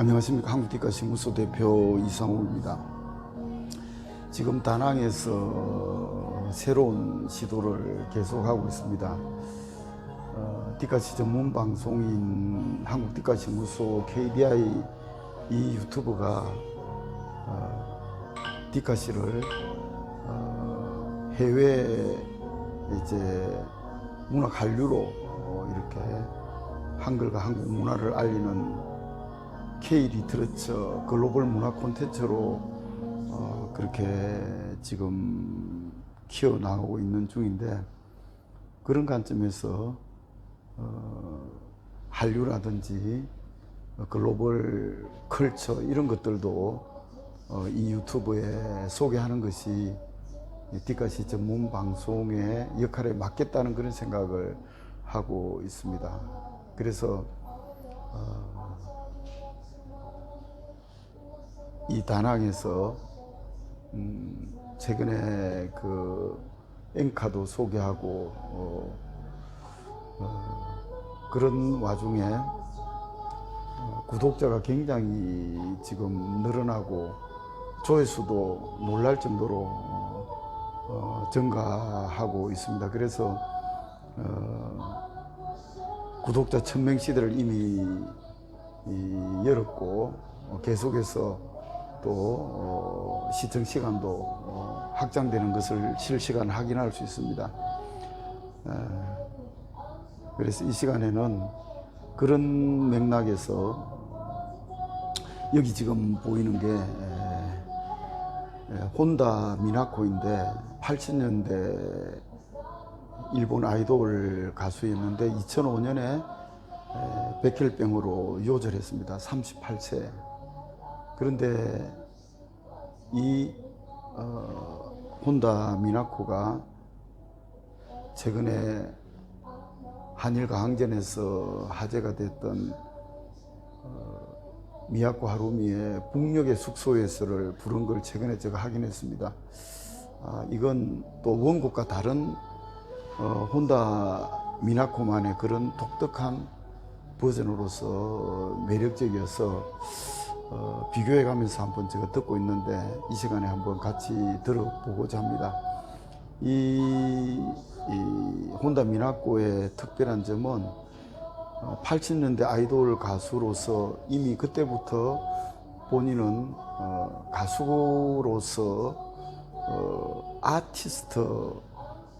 안녕하십니까 한국디카 신문소 대표 이상호입니다. 지금 다낭에서 새로운 시도를 계속하고 있습니다. 어, 디카시 전문 방송인 한국디카 신문소 KDI 이 유튜브가 어, 디카시를 어, 해외 이제 문학 한류로 어, 이렇게 한글과 한국 문화를 알리는 K 리트러처 글로벌 문화 콘텐츠로 어, 그렇게 지금 키워 나가고 있는 중인데 그런 관점에서 어, 한류라든지 어, 글로벌 컬처 이런 것들도 어, 이 유튜브에 소개하는 것이 디카시 전문 방송의 역할에 맞겠다는 그런 생각을 하고 있습니다. 그래서 어, 이 다낭에서 음, 최근에 그 앵카도 소개하고 어, 어, 그런 와중에 어, 구독자가 굉장히 지금 늘어나고 조회수도 놀랄 정도로 어, 어, 증가하고 있습니다. 그래서 어, 구독자 천명 시대를 이미 이, 열었고 어, 계속해서 또 어, 시청 시간도 어, 확장되는 것을 실시간 확인할 수 있습니다. 에, 그래서 이 시간에는 그런 맥락에서 여기 지금 보이는 게 혼다 미나코인데 80년대 일본 아이돌 가수였는데 2005년에 백혈병으로 요절했습니다. 38세. 그런데 이 어, 혼다 미나코가 최근에 한일 강항전에서 화제가 됐던 어, 미야코 하루미의 북녘의 숙소에서를 부른 걸 최근에 제가 확인했습니다. 아, 이건 또 원곡과 다른 어, 혼다 미나코만의 그런 독특한 버전으로서 매력적이어서 어, 비교해 가면서 한번 제가 듣고 있는데 이 시간에 한번 같이 들어보고자 합니다. 이, 이 혼다 미나코의 특별한 점은 어, 80년대 아이돌 가수로서 이미 그때부터 본인은 어, 가수로서 어, 아티스트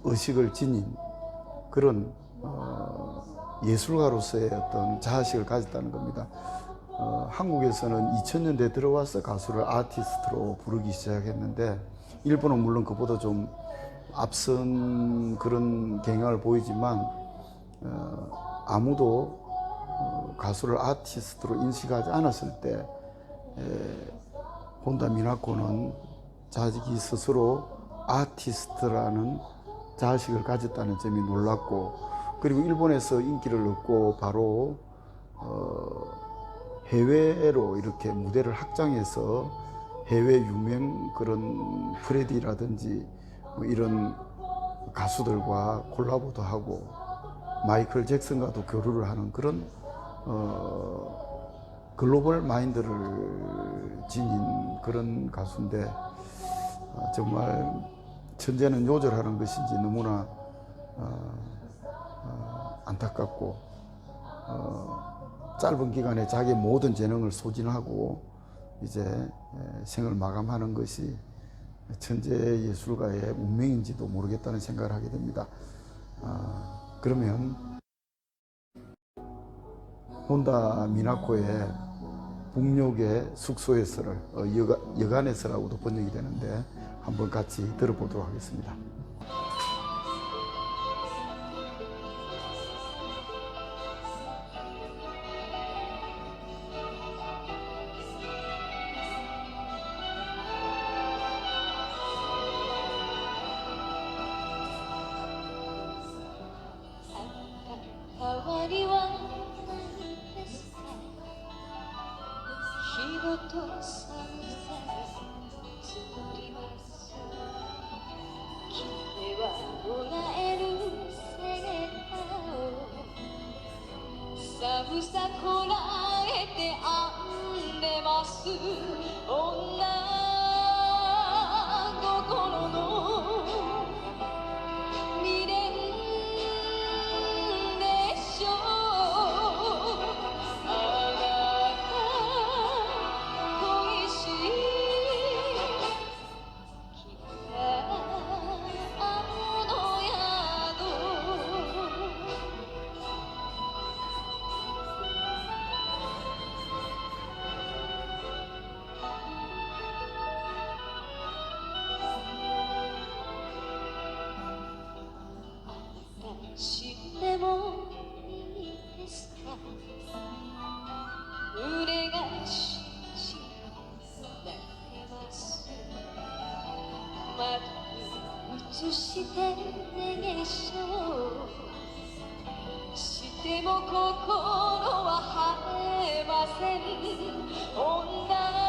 의식을 지닌 그런 어, 예술가로서의 어떤 자아식을 가졌다는 겁니다. 어, 한국에서는 2000년대 들어와서 가수를 아티스트로 부르기 시작했는데 일본은 물론 그보다 좀 앞선 그런 경향을 보이지만 어, 아무도 어, 가수를 아티스트로 인식하지 않았을 때 에, 혼다 미나코는 자기 스스로 아티스트라는 자식을 가졌다는 점이 놀랍고 그리고 일본에서 인기를 얻고 바로 어, 해외로 이렇게 무대를 확장해서 해외 유명 그런 프레디라든지 뭐 이런 가수들과 콜라보도 하고 마이클 잭슨과도 교류를 하는 그런 어, 글로벌 마인드를 지닌 그런 가수인데 어, 정말 천재는 요절하는 것인지 너무나 어, 어, 안타깝고 어, 짧은 기간에 자기 모든 재능을 소진하고 이제 에, 생을 마감하는 것이 천재 예술가의 운명인지도 모르겠다는 생각을 하게 됩니다. 아, 그러면 혼다 미나코의 북녘의 숙소에서를 어, 여가, 여간에서라고도 번역이 되는데 한번 같이 들어보도록 하겠습니다. ごとさみさ積もりますき君はもらえる背中を寒さこらえて編んでます。映して내게しょう。しても心は晴れません。女